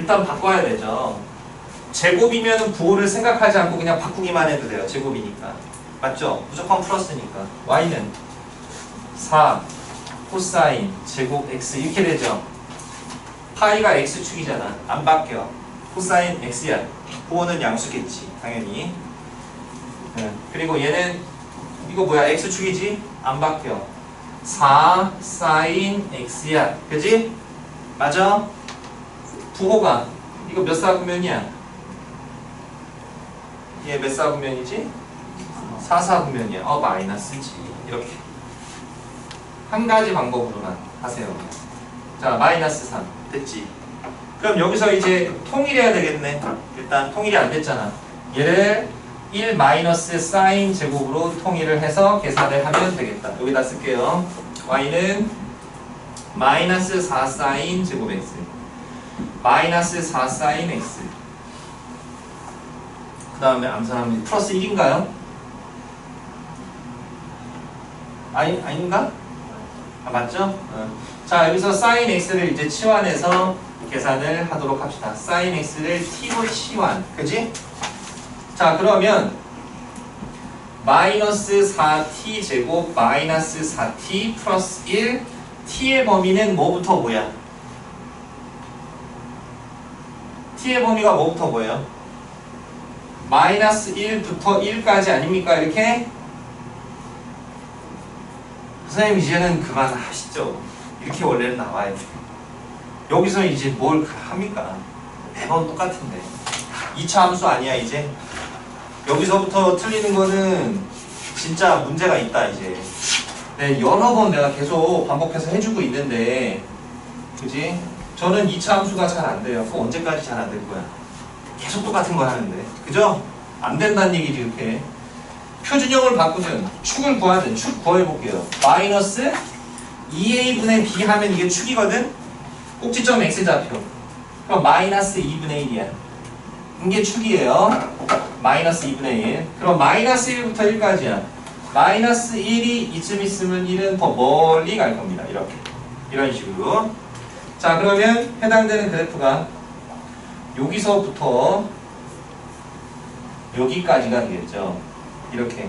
일단 바꿔야 되죠. 제곱이면 부호를 생각하지 않고 그냥 바꾸기만 해도 돼요. 제곱이니까. 맞죠? 무조건 플러스니까. y는 4 코사인 제곱 x 이렇게 되죠. 파이가 x축이잖아. 안 바뀌어. 코사인 x야. 부호는 양수겠지. 당연히. 네. 그리고 얘는 이거 뭐야? x축이지? 안 바뀌어. 4 사인 x야. 그지? 맞아? 부호가 이거 몇 사분면이야? 얘 몇 사분면이지? 4사분면이야. 어 마이너스지. 이렇게 한 가지 방법으로만 하세요. 자 마이너스 3 됐지? 그럼 여기서 이제 통일해야 되겠네. 일단 통일이 안 됐잖아. 얘를 1 마이너스 사인 제곱으로 통일을 해서 계산을 하면 되겠다. 여기다 쓸게요. y는 마이너스 4 사인 제곱 x 마이너스 4 사인 x 그 다음에 암산하면 플러스 1인가요? 아니, 아닌가? 아 맞죠? 어. 자 여기서 사인 x를 이제 치환해서 계산을 하도록 합시다 사인 x를 t로 치환 그지? 자 그러면 마이너스 4t 제곱 마이너스 4t 플러스 1 t의 범위는 뭐부터 뭐야? T의 범위가 뭐부터 뭐예요? 마이너스 1부터 1까지 아닙니까 이렇게? 선생님 이제는 그만 하시죠 이렇게 원래는 나와야 돼 여기서 이제 뭘 합니까? 매번 똑같은데 2차 함수 아니야 이제? 여기서부터 틀리는 거는 진짜 문제가 있다 이제 네, 여러 번 내가 계속 반복해서 해주고 있는데 그지? 저는 2차 함수가 잘 안 돼요. 그거 언제까지 잘 안 될 거야? 계속 똑같은 거 하는데. 그죠? 안 된다는 얘기지 이렇게. 표준형을 바꾸든 축을 구하든 축 구해볼게요. 마이너스 2a분의 b 하면 이게 축이거든? 꼭지점 x좌표. 그럼 마이너스 2분의 1이야. 이게 축이에요. 마이너스 2분의 1 그럼 마이너스 1부터 1까지야. 마이너스 1이 이쯤 있으면 1은 더 멀리 갈 겁니다. 이렇게. 이런 식으로 자 그러면 해당되는 그래프가 여기서부터 여기까지가 되겠죠. 이렇게.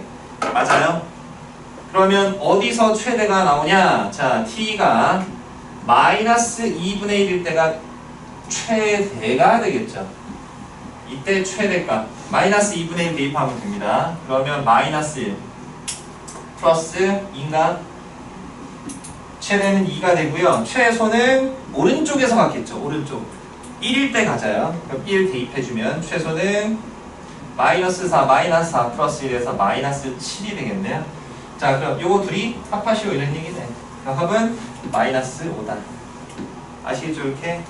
맞아요? 그러면 어디서 최대가 나오냐? 자 t가 마이너스 2분의 1일 때가 최대가 되겠죠. 이때 최대값 마이너스 2분의 1 대입하면 됩니다. 그러면 마이너스 1 플러스 2인가 최대는 2가 되고요. 최소는 오른쪽에서 갔겠죠. 오른쪽. 1일 때 가자요. 그럼 1 대입해주면 최소는 마이너스 4 마이너스 4 플러스 1에서 마이너스 7이 되겠네요. 자 그럼 요거 둘이 합하시오. 이런 얘기네. 그럼 합은 마이너스 5다. 아시겠죠 이렇게